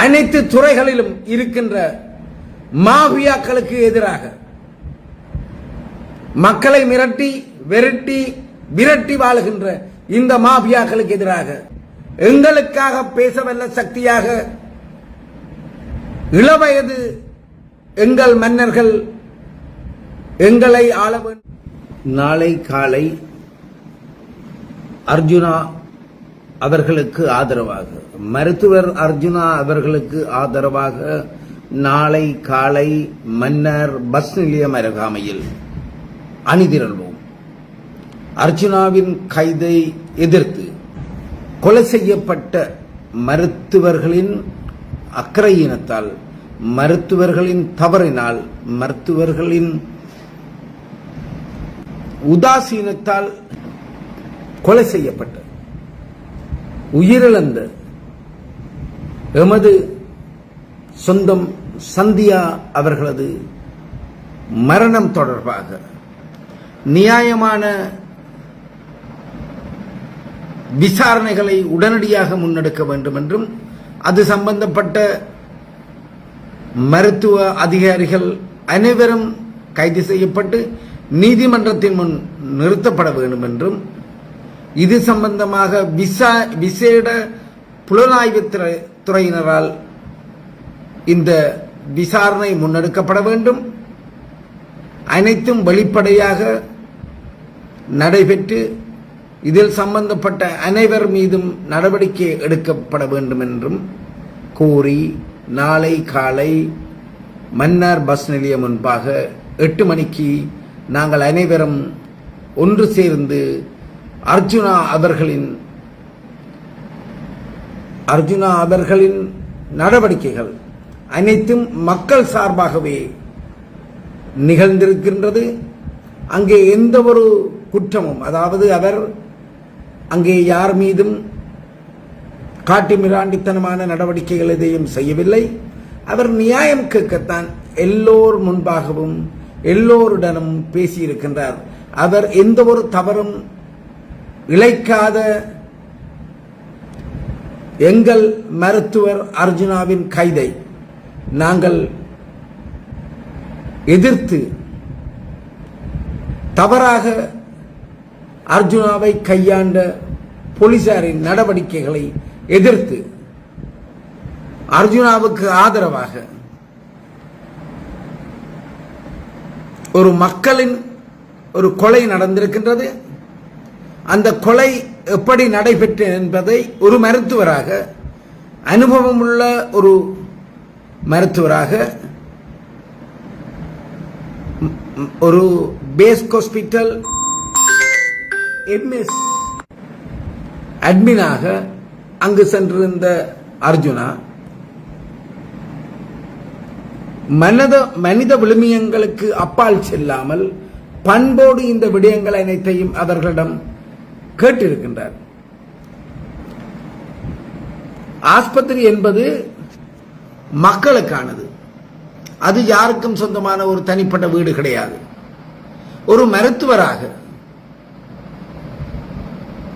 அனைத்து துறைகளிலும் இருக்கின்ற மாபியாக்களுக்கு எதிராக மக்களை மிரட்டி விரட்டி விரட்டி வாழுகின்ற இந்த மாபியாக்களுக்கு எதிராக எங்களுக்காக பேசவல்ல சக்தியாக இளவயது எங்கள் மன்னர்கள் எங்களை ஆள நாளை காலை அர்ஜுனா அவர்களுக்கு ஆதரவாக. மருத்துவர் அர்ஜுனா அவர்களுக்கு ஆதரவாக நாளை காலை மன்னர் பஸ் நிலையம் அருகாமையில் அணிதிரள்வோம். அர்ஜுனாவின் கைதை எதிர்த்து கொலை செய்யப்பட்ட மருத்துவர்களின் அக்கறையினத்தால் மருத்துவர்களின் தவறினால் மருத்துவர்களின் உதாசீனத்தால் கொலை செய்யப்பட்ட உயிரிழந்த எமது சொந்தம் சந்தியா அவர்களது மரணம் தொடர்பாக நியாயமான விசாரணைகளை உடனடியாக முன்னெடுக்க வேண்டும் என்றும் அது சம்பந்தப்பட்ட மருத்துவ அதிகாரிகள் அனைவரும் கைது செய்யப்பட்டு நீதிமன்றத்தின் முன் நிறுத்தப்பட வேண்டும் என்றும் இது சம்பந்தமாக விசா விசேட புலனாய்வு துறை- துறையினரால் இந்த விசாரணை முன்னெடுக்கப்பட வேண்டும். அனைத்தும் வெளிப்படையாக நடைபெற்று இதில் சம்பந்தப்பட்ட அனைவர் மீதும் நடவடிக்கை எடுக்கப்பட வேண்டும் என்றும் கோரி நாளை காலை மன்னார் பஸ் நிலையம் முன்பாக எட்டு மணிக்கு நாங்கள் அனைவரும் ஒன்று சேர்ந்து அர்ஜுனா அவர்களின் அர்ஜுனா அவர்களின் நடவடிக்கைகள் அனைத்தும் மக்கள் சார்பாகவே நிகழ்ந்திருக்கின்றது. அங்கே எந்த ஒரு குற்றமும் அதாவது அவர் அங்கே யார் மீதும் காட்டு மிராண்டித்தனமான நடவடிக்கைகள் எதையும் செய்யவில்லை. அவர் நியாயம் கேட்கத்தான் எல்லோர் முன்பாகவும் எல்லோருடனும் பேசியிருக்கின்றார். அவர் எந்த ஒரு தவறும் இழைக்காத எங்கள் மருத்துவர் அர்ஜுனாவின் கைதை. நாங்கள் எதிர்த்து தவறாக அர்ஜுனாவை கையாண்ட போலீசாரின் நடவடிக்கைகளை எதிர்த்து அர்ஜுனாவுக்கு ஆதரவாக ஒரு மக்களின் ஒரு கொலை நடந்திருக்கின்றது. அந்த கொலை எப்படி நடைபெற்றது என்பதை ஒரு மருத்துவராக அனுபவமுள்ள ஒரு மருத்துவராக ஒரு பேஸ் ஹாஸ்பிட்டல் எம்எஸ் அட்மினாக அங்கு சென்றிருந்த அர்ஜுனா மனத மனித விழுமியங்களுக்கு அப்பால் செல்லாமல் பண்போடு இந்த விடயங்கள் அனைத்தையும் அவர்களிடம் கேட்டிருக்கின்றார். ஆஸ்பத்திரி என்பது மக்களுக்கானது. அது யாருக்கும் சொந்தமான ஒரு தனிப்பட்ட வீடு கிடையாது. ஒரு மருத்துவராக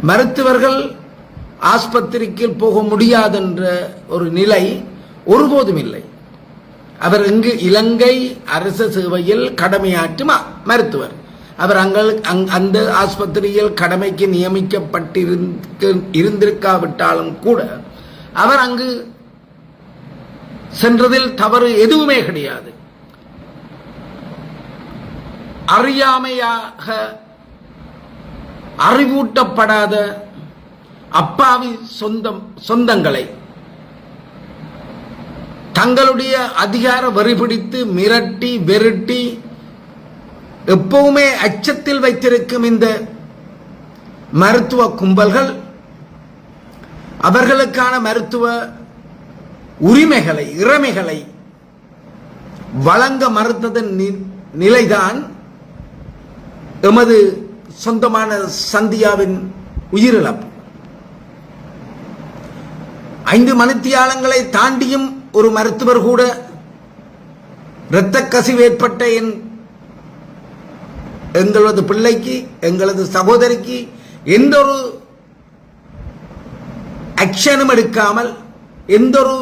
மருத்துவர்கள் ஆஸ்பத்திரிக்கு போக முடியாதென்ற ஒரு நிலை ஒருபோதும் இல்லை. அவர் இங்கு இலங்கை அரச சேவையில் கடமையாற்றும் மருத்துவர். அவர் அங்கள் அங்- அந்த ஆஸ்பத்திரியில் கடமைக்கு நியமிக்கப்பட்டிருந்து இருந்திருக்காவிட்டாலும் கூட அவர் அங்கு சென்றதில் தவறு எதுவுமே கிடையாது. அறியாமையாக அறிவூட்டப்படாத அப்பாவி சொந்தம் சொந்தங்களை தங்களுடைய அதிகார வரிபிடித்து மிரட்டி வெருட்டி எப்பவுமே அச்சத்தில் வைத்திருக்கும் இந்த மருத்துவ கும்பல்கள் அவர்களுக்கான மருத்துவ உரிமைகளை இறமைகளை வழங்க மறுத்ததன் நிலைதான் எமது சொந்தமான சந்தியாவின் உயிரிழப்பு. ஐந்து மணித்தியாலங்களை தாண்டியும் ஒரு மருத்துவர் கூட இரத்த கசிவு ஏற்பட்ட என் எங்களது பிள்ளைக்கு எங்களது சகோதரிக்கு எந்த ஒரு ஆக்ஷனும் எடுக்காமல் எந்த ஒரு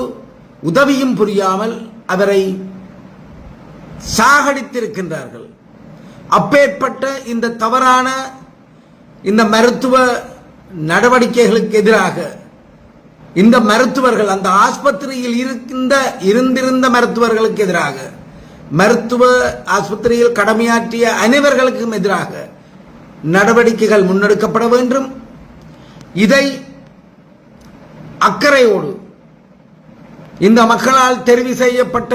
உதவியும் புரியாமல் அவரை சாகடித்திருக்கின்றார்கள். அப்பேற்பட்ட இந்த தவறான இந்த மருத்துவ நடவடிக்கைகளுக்கு எதிராக இந்த மருத்துவர்கள் அந்த ஆஸ்பத்திரியில் இருக்கின்ற இருந்திருந்த மருத்துவர்களுக்கு எதிராக மருத்துவ ஆஸ்பத்திரியில் கடமையாற்றிய அனைவர்களுக்கும் எதிராக நடவடிக்கைகள் முன்னெடுக்கப்பட வேண்டும். இதை அக்கறையோடு இந்த மக்களால் தெரிவு செய்யப்பட்ட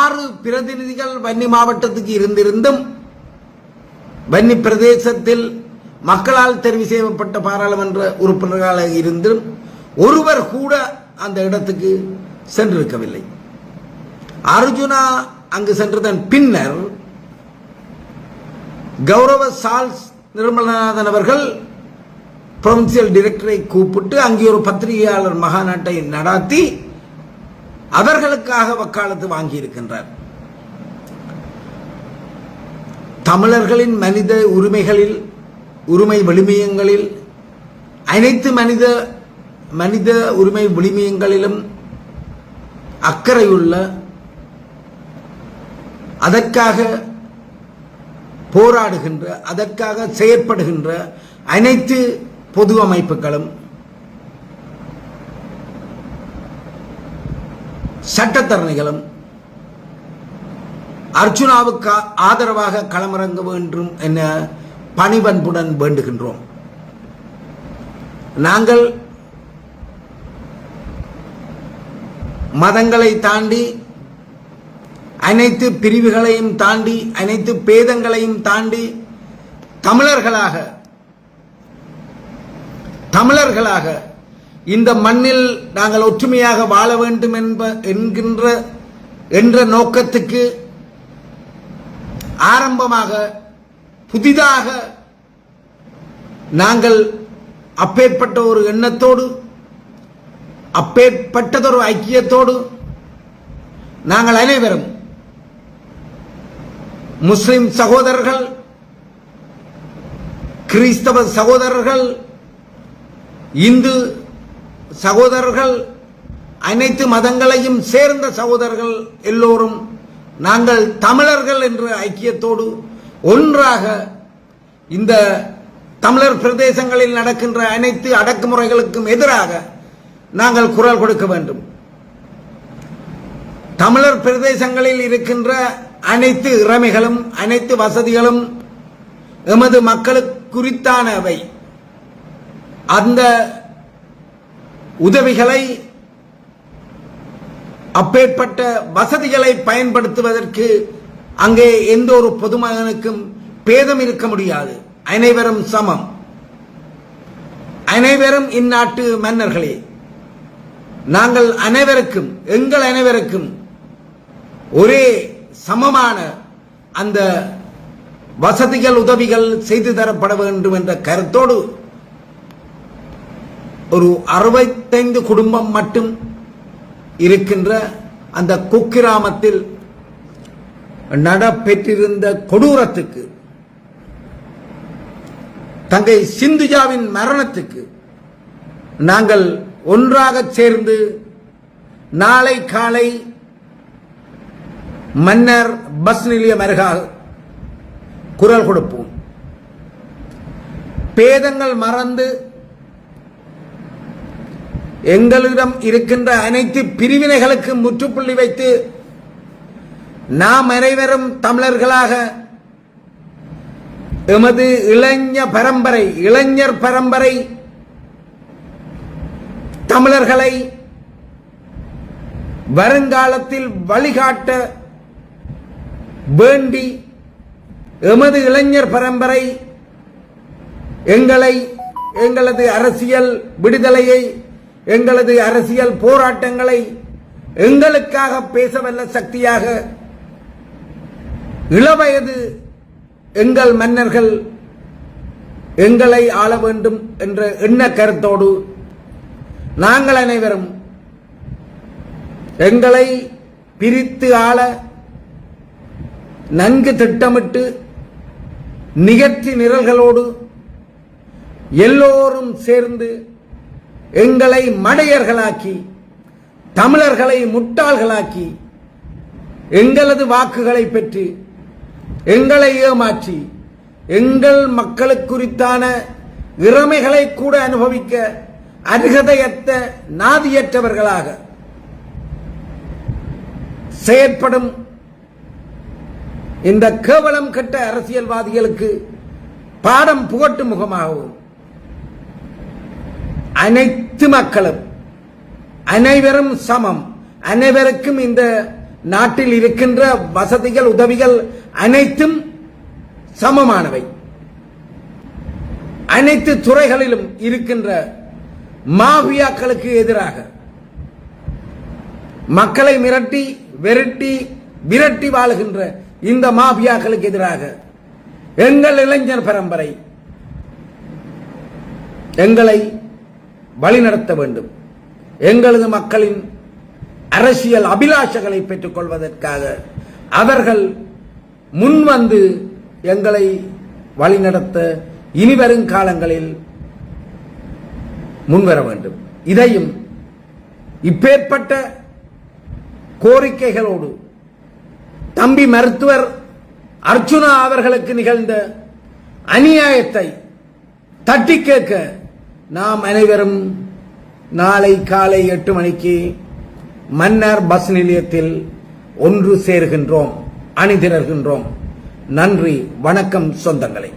ஆறு பிரதிநிதிகள் வன்னி மாவட்டத்துக்கு இருந்திருந்தும் வன்னி பிரதேசத்தில் மக்களால் தெரிவு செய்யப்பட்ட பாராளுமன்ற உறுப்பினர்களாக இருந்தும் ஒருவர் கூட அந்த இடத்துக்கு சென்றிருக்கவில்லை. அர்ஜுனா அங்கு சென்றதன் பின்னர் கௌரவ சால்ஸ் நிர்மலநாதன் அவர்கள் ப்ரொவின்சியல் டைரக்டரை கூப்பிட்டு அங்கே ஒரு பத்திரிகையாளர் மகாநாட்டை நடாத்தி அவர்களுக்காக வக்காலத்து வாங்கியிருக்கின்றார். தமிழர்களின் மனித உரிமைகளில் உரிமை விளிமியங்களில் அனைத்து மனித மனித உரிமை விளிமியங்களிலும் அக்கறையுள்ள அதற்காக போராடுகின்ற அதற்காக செயற்படுகின்ற அனைத்து பொது அமைப்புகளும் சட்டத்தரணிகளும் அர்ஜுனாவுக்கு ஆதரவாக களமிறங்க வேண்டும் என பணிவன்புடன் வேண்டுகின்றோம். நாங்கள் மதங்களை தாண்டி அனைத்து பிரிவுகளையும் தாண்டி அனைத்து பேதங்களையும் தாண்டி தமிழர்களாக தமிழர்களாக இந்த மண்ணில் நாங்கள் ஒற்றுமையாக வாழ வேண்டும் என்ப என்கின்ற என்ற நோக்கத்துக்கு ஆரம்பமாக புதிதாக நாங்கள் அப்பேற்பட்ட ஒரு எண்ணத்தோடு அப்பேற்பட்டதொரு ஐக்கியத்தோடு நாங்கள் அனைவரும் முஸ்லிம் சகோதரர்கள் கிறிஸ்தவ சகோதரர்கள் இந்து சகோதரர்கள் அனைத்து மதங்களையும் சேர்ந்த சகோதரர்கள் எல்லோரும் நாங்கள் தமிழர்கள் என்ற ஐக்கியத்தோடு ஒன்றாக இந்த தமிழர் பிரதேசங்களில் நடக்கின்ற அனைத்து அடக்குமுறைகளுக்கும் எதிராக நாங்கள் குரல் கொடுக்க வேண்டும். தமிழர் பிரதேசங்களில் இருக்கின்ற அனைத்து இறமைகளும் அனைத்து வசதிகளும் எமது மக்களுக்கு குறித்தானவை. அந்த உதவிகளை அப்பேற்பட்ட வசதிகளை பயன்படுத்துவதற்கு அங்கே எந்த ஒரு பொதுமகனுக்கும் பேதம் இருக்க முடியாது. அனைவரும் சமம். அனைவரும் இந்நாட்டு மன்னர்களே நாங்கள் அனைவருக்கும் எங்கள் அனைவருக்கும் ஒரே சமமான அந்த வசதிகள் உதவிகள் செய்து தரப்பட வேண்டும் என்ற கருத்தோடு ஒரு அறுபத்தைந்து குடும்பம் மட்டும் இருக்கின்ற அந்த குக்கிராமத்தில் நடப்பெற்றிருந்த கொடூரத்துக்கு தங்கை சிந்துஜாவின் மரணத்துக்கு நாங்கள் ஒன்றாக சேர்ந்து நாளை காலை மன்னர் பஸ் நிலையம் அருகால் குரல் கொடுப்போம். பேதங்கள் மறந்து எங்களிடம் இருக்கின்ற அனைத்து பிரிவினைகளுக்கு முற்றுப்புள்ளி வைத்து நாம் அனைவரும் தமிழர்களாக எமது இளைஞ பரம்பரை இளைஞர் பரம்பரை தமிழர்களை வருங்காலத்தில் வழிகாட்ட வேண்டி எமது இளைஞர் பரம்பரை எங்களை எங்களது அரசியல் விடுதலையை எங்களது அரசியல் போராட்டங்களை எங்களுக்காக பேசவல்ல சக்தியாக இளவயது எங்கள் மன்னர்கள் எங்களை ஆள வேண்டும் என்ற எண்ண கருத்தோடு நாங்கள் அனைவரும் எங்களை பிரித்து ஆள நன்கு திட்டமிட்டு நிகழ்ச்சி நிரல்களோடு எல்லோரும் சேர்ந்து எங்களை மடையர்களாக்கி தமிழர்களை முட்டாள்களாக்கி எங்களது வாக்குகளை பெற்று எங்களை ஏமாற்றி எங்கள் மக்களுக்குரித்தான இறமைகளை கூட அனுபவிக்க அருகதையற்ற நாதியற்றவர்களாக செயற்படும் இந்த கேவலம் கெட்ட அரசியல்வாதிகளுக்கு பாடம் புகட்டும் முகமாகவும் அனைத்து மக்களும் அனைவரும் சமம். அனைவருக்கும் இந்த நாட்டில் இருக்கின்ற வசதிகள் உதவிகள் அனைத்தும் சமமானவை. அனைத்து துறைகளிலும் இருக்கின்ற மாஃபியாக்களுக்கு எதிராக மக்களை மிரட்டி விரட்டி விரட்டி வாழுகின்ற இந்த மாபியாக்களுக்கு எதிராக எங்கள் இளைஞர் பரம்பரை எங்களை வழிநடத்த வேண்டும். எங்களது மக்களின் அரசியல் அபிலாஷங்களை பெற்றுக் கொள்வதற்காக அவர்கள் முன்வந்து எங்களை வழிநடத்த இனிவரும் காலங்களில் முன்வர வேண்டும். இதையும் இப்பேற்பட்ட கோரிக்கைகளோடு தம்பி மருத்துவர் அர்ச்சுனா அவர்களுக்கு நிகழ்ந்த அநியாயத்தை தட்டி கேட்க நாம் அனைவரும் நாளை காலை எட்டு மணிக்கு மன்னர் பஸ் நிலையத்தில் ஒன்று சேர்கின்றோம் அணிதிரர்கின்றோம் நன்றி வணக்கம் சொந்தங்களே.